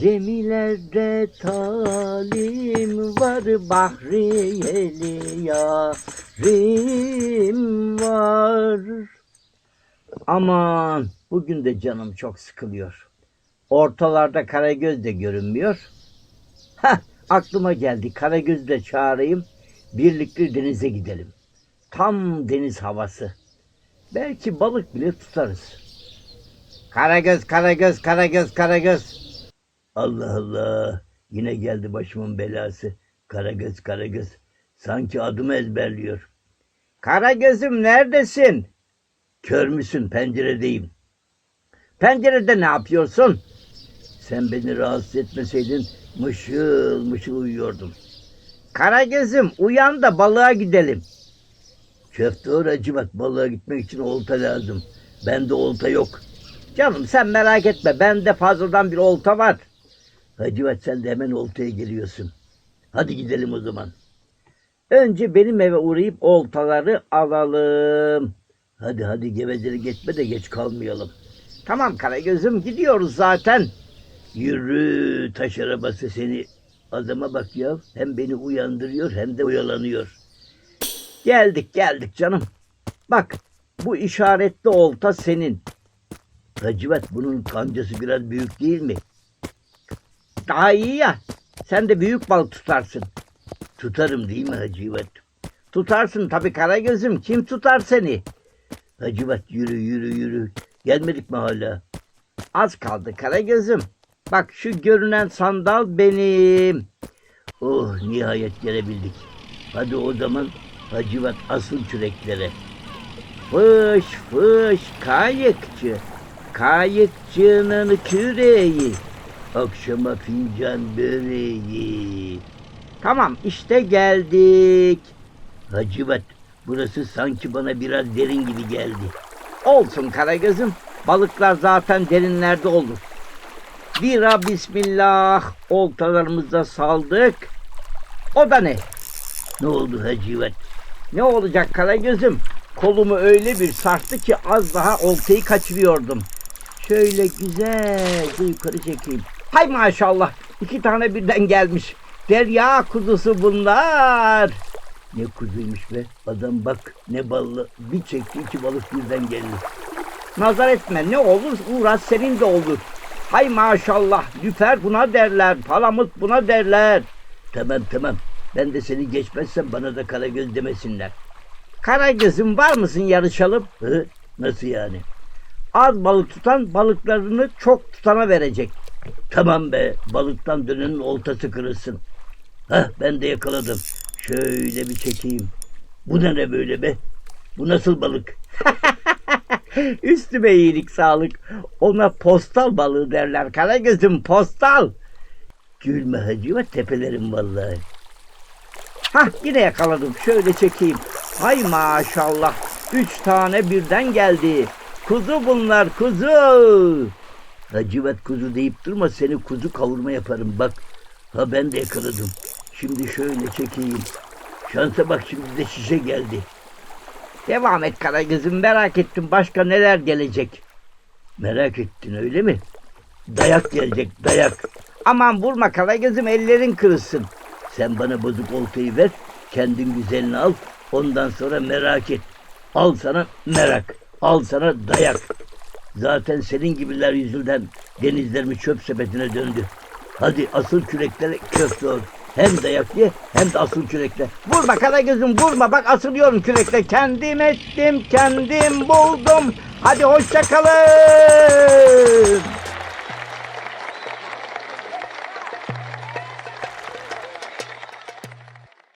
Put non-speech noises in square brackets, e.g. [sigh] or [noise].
Gemilerde talim var Bahriyeli yarim var. Aman bugün de canım çok sıkılıyor. Ortalarda Karagöz de görünmüyor. Heh, aklıma geldi Karagöz'ü de çağırayım. Birlikte denize gidelim. Tam deniz havası. Belki balık bile tutarız. Karagöz, Karagöz, Karagöz, Karagöz. Allah Allah. Yine geldi başımın belası. Karagöz, Karagöz. Sanki adımı ezberliyor. Karagöz'üm neredesin? Kör müsün? Penceredeyim. Pencerede ne yapıyorsun? Sen beni rahatsız etmeseydin mışıl mışıl uyuyordum. Karagöz'üm uyan da balığa gidelim. Köfte acı bak balığa gitmek için olta lazım. Bende olta yok. Canım sen merak etme bende fazladan bir olta var. Hacivat sen de hemen oltaya geliyorsun. Hadi gidelim o zaman. Önce benim eve uğrayıp oltaları alalım. Hadi hadi gevezelik etme de geç kalmayalım. Tamam Karagöz'üm gidiyoruz zaten. Yürü taş arabası seni. Adama bak ya. Hem beni uyandırıyor hem de oyalanıyor. Geldik geldik canım. Bak bu işaretli olta senin. Hacivat bunun kancası biraz büyük değil mi? Daha iyi ya. Sen de büyük balık tutarsın. Tutarım değil mi Hacivat? Tutarsın tabii Karagöz'üm. Kim tutar seni? Hacivat yürü yürü yürü. Gelmedik mi hala? Az kaldı Karagöz'üm. Bak şu görünen sandal benim. Oh nihayet gelebildik. Hadi o zaman Hacivat asıl küreklere. Fış fış kayıkçı. Kayıkçının küreği. Akşama fincan böreği. Tamam işte geldik. Hacivat burası sanki bana biraz derin gibi geldi. Olsun Karagöz'üm. Balıklar zaten derinlerde olur. Bira bismillah oltalarımıza saldık. O da ne? Ne oldu Hacivat? Ne olacak Karagöz'üm? Kolumu öyle bir sarstı ki az daha oltayı kaçırıyordum. Şöyle güzel yukarı çekeyim. Hay maşallah iki tane birden gelmiş. Derya kuzusu bunlar. Ne kuzuymuş be. Adam bak ne ballı. Bir çekti iki balık birden geldi. Nazar etme ne olur uğraş senin de olur. Hay maşallah lüfer buna derler. Palamut buna derler. Tamam tamam. Ben de seni geçmezsem bana da Karagöz demesinler. Karagöz'üm var mısın yarışalım? Hı? Nasıl yani? Az balık tutan balıklarını çok tutana verecek. Tamam be balıktan dönenin oltası kırılsın. Hah ben de yakaladım. Şöyle bir çekeyim. Bu ne ne böyle be? Bu nasıl balık? [laughs] Üstüme iyilik sağlık. Ona postal balığı derler. Karagöz'üm postal. Gülme hacı ve tepelerim vallahi. Hah yine yakaladım. Şöyle çekeyim. Hay maşallah. Üç tane birden geldi. Kuzu bunlar kuzu. Hacivat kuzu deyip durma seni kuzu kavurma yaparım bak. Ha ben de yakaladım. Şimdi şöyle çekeyim. Şansa bak şimdi de şişe geldi. Devam et Karagöz'üm merak ettim başka neler gelecek. Merak ettin öyle mi? Dayak gelecek dayak. Aman vurma Karagöz'üm ellerin kırılsın. Sen bana bozuk oltayı ver. Kendin güzelini al. Ondan sonra merak et. Al sana merak. Al sana dayak. Zaten senin gibiler yüzünden denizlerimiz çöp sepetine döndü. Hadi asıl küreklere köfte ol. Hem dayak ye hem de asıl kürekle. Vurma Karagöz'üm vurma bak asılıyorum kürekle. Kendim ettim kendim buldum. Hadi hoşça kalın.